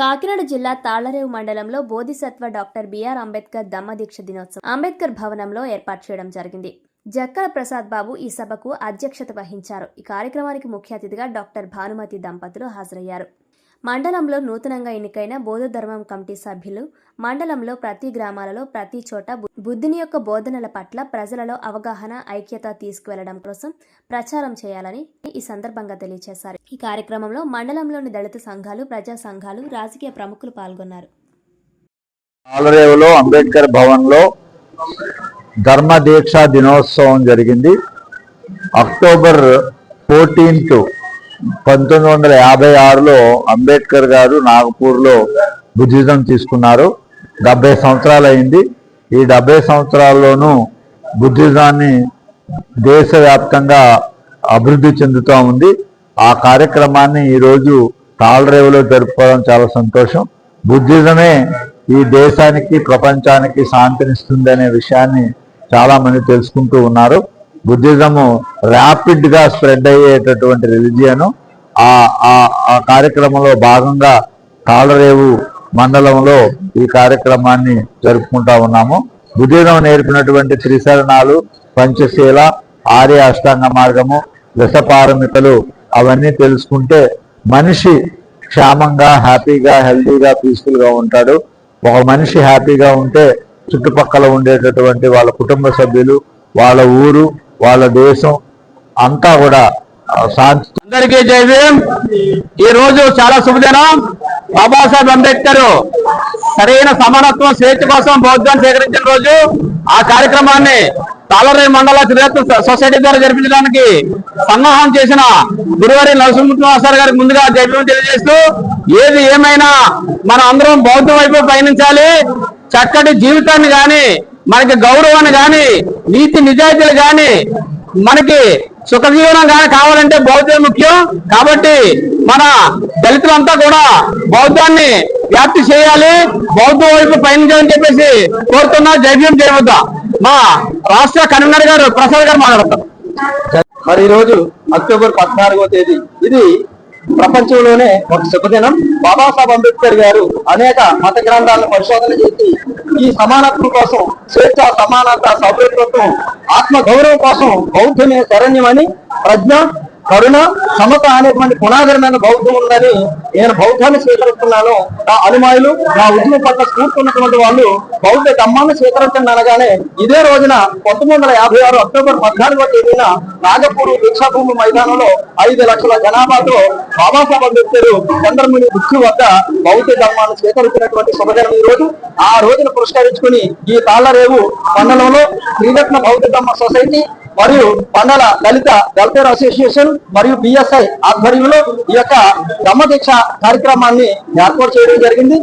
కాకినాడ జిల్లా తాళ్ళరేవు మండలంలో Bodhisattva doctor B R Ambedkar దమ్మదీక్ష దినోత్సవం అంబేద్కర్ భవనంలో ఏర్పాటు చేయడం జరిగింది. జక్కల ప్రసాద్ బాబు ఈ సభకు అధ్యక్షత వహించారు. ఈ కార్యక్రమానికి ముఖ్య అతిథిగా డాక్టర్ భానుమతి దంపతులు హాజరయ్యారు. మండలంలో నూతనంగా ఎన్నికైన బౌద్ధ ధర్మం కమిటీ సభ్యులు మండలంలో ప్రతి గ్రామాలలో ప్రతి చోట బుద్ధుని యొక్క బోధనల పట్ల ప్రజలలో అవగాహన ఐక్యత తీసుకువెళ్ళడం కోసం ప్రచారం చేయాలని ఈ సందర్భంగా తెలియజేశారు ఈ కార్యక్రమంలో మండలంలోని దళిత సంఘాలు ప్రజా సంఘాలు రాజకీయ ప్రముఖులు పాల్గొన్నారు. ఆలరేవులో అంబేద్కర్ భవన్లో ధర్మ దీక్ష దినోత్సవం జరిగింది. అక్టోబర్ ఫోర్టీన్త్ పంతొమ్మిది వందల యాభై ఆరులో అంబేద్కర్ గారు నాగపూర్లో బుద్ధిజం తీసుకున్నారు. డెబ్బై సంవత్సరాలు అయింది ఈ డెబ్బై సంవత్సరాల్లోనూ బుద్ధిజాన్ని దేశవ్యాప్తంగా అభివృద్ధి చెందుతూ ఉంది. ఆ కార్యక్రమాన్ని ఈరోజు తాళరేవులో జరుపుకోవడం చాలా సంతోషం. బుద్ధిజమే ఈ దేశానికి ప్రపంచానికి శాంతినిస్తుంది అనే విషయాన్ని చాలా మంది తెలుసుకుంటూ ఉన్నారు. బుద్ధిజము ర్యాపిడ్గా స్ప్రెడ్ అయ్యేటటువంటి రిలిజియన్ ఆ ఆ- కార్యక్రమంలో భాగంగా కాలరేవు మండలంలో ఈ కార్యక్రమాన్ని జరుపుకుంటా ఉన్నాము. బుద్ధిజం నేర్పినటువంటి త్రిశరణాలు పంచశీల ఆర్య అష్టాంగ మార్గము దశపారమితలు అవన్నీ తెలుసుకుంటే మనిషి క్షేమంగా హ్యాపీగా హెల్తీగా పీస్ఫుల్గా ఉంటాడు. ఒక మనిషి హ్యాపీగా ఉంటే చుట్టుపక్కల ఉండేటటువంటి వాళ్ళ కుటుంబ సభ్యులు వాళ్ళ ఊరు వాళ్ళ దేశం అంతా కూడా శాంతి అందరికీ జై ఈ రోజు చాలా శుభదినం. బాబాసాహెబ్ అంబేద్కర్ సరైన సమానత్వం స్వేచ్ఛ కోసం బౌద్ధాన్ని సేకరించిన రోజు. ఆ కార్యక్రమాన్ని తాళరే మండల త్రిరత్న సొసైటీ ద్వారా జరిపించడానికి సన్నాహం చేసిన గురువారి నరసింహసారి గారికి ముందుగా జై తెలియజేస్తూ ఏది ఏమైనా మన అందరం బౌద్ధం వైపు పయనించాలి. చక్కటి జీవితాన్ని గాని మనకి గౌరవాన్ని కానీ నీతి నిజాయితీలు కానీ మనకి సుఖజీవనం కానీ కావాలంటే బౌద్ధం ముఖ్యం. కాబట్టి మన దళితులంతా కూడా బౌద్ధాన్ని వ్యాప్తి చేయాలి. బౌద్ధం వైపు పయనించాలని చెప్పేసి కోరుతున్నా. జైభీం చేయవద్దా మా రాష్ట్ర కన్వీనర్ గారు ప్రసాద్ గారు మాట్లాడతారు. మరి ఈరోజు అక్టోబర్ పద్నాలుగో తేదీ. ఇది ప్రపంచంలోనే ఒక శుభదినం బాబాసాహెబ్ అంబేద్కర్ గారు అనేక మత గ్రంథాలను పరిశోధన చేసి ఈ సమానత్వం కోసం స్వేచ్ఛ సమానత సౌభ్యత్వం ఆత్మ గౌరవం కోసం బౌద్ధమే శరణ్యమని ప్రజ్ఞ కరుణ సమత అనేటువంటి పునాదరమైన బౌద్ధం ఉందని నేను బౌద్ధాన్ని స్వీకరిస్తున్నాను. నా అనుమాయులు నా ఉద్యమం పట్ల స్ఫూర్తి ఉన్నటువంటి వాళ్ళు బౌద్ధ ధమ్మాన్ని స్వీకరించండి అనగానే ఇదే రోజున పంతొమ్మిది వందల యాభై ఆరు అక్టోబర్ పద్నాలుగో తేదీన నాగపూర్ దీక్షాభూమి మైదానంలో ఐదు లక్షల జనాభాతో బాబాసాహెబ్ అంబేద్కర్ చంద్రముని బుద్ధి వద్ద బౌద్ధ ధర్మాన్ని స్వీకరించినటువంటి శుభదినం ఈ రోజు ఆ రోజును పురస్కరించుకుని ఈ తాళ్ళరేవు మండలంలో శ్రీరత్న బౌద్ధ ధర్మ సొసైటీ మరియు పండల దళిత వెల్ఫేర్ అసోసియేషన్ మరియు బిఎస్ఐ ఆధ్వర్యంలో ఈ యొక్క ధమ్మ కార్యక్రమాన్ని ఏర్పాటు చేయడం జరిగింది.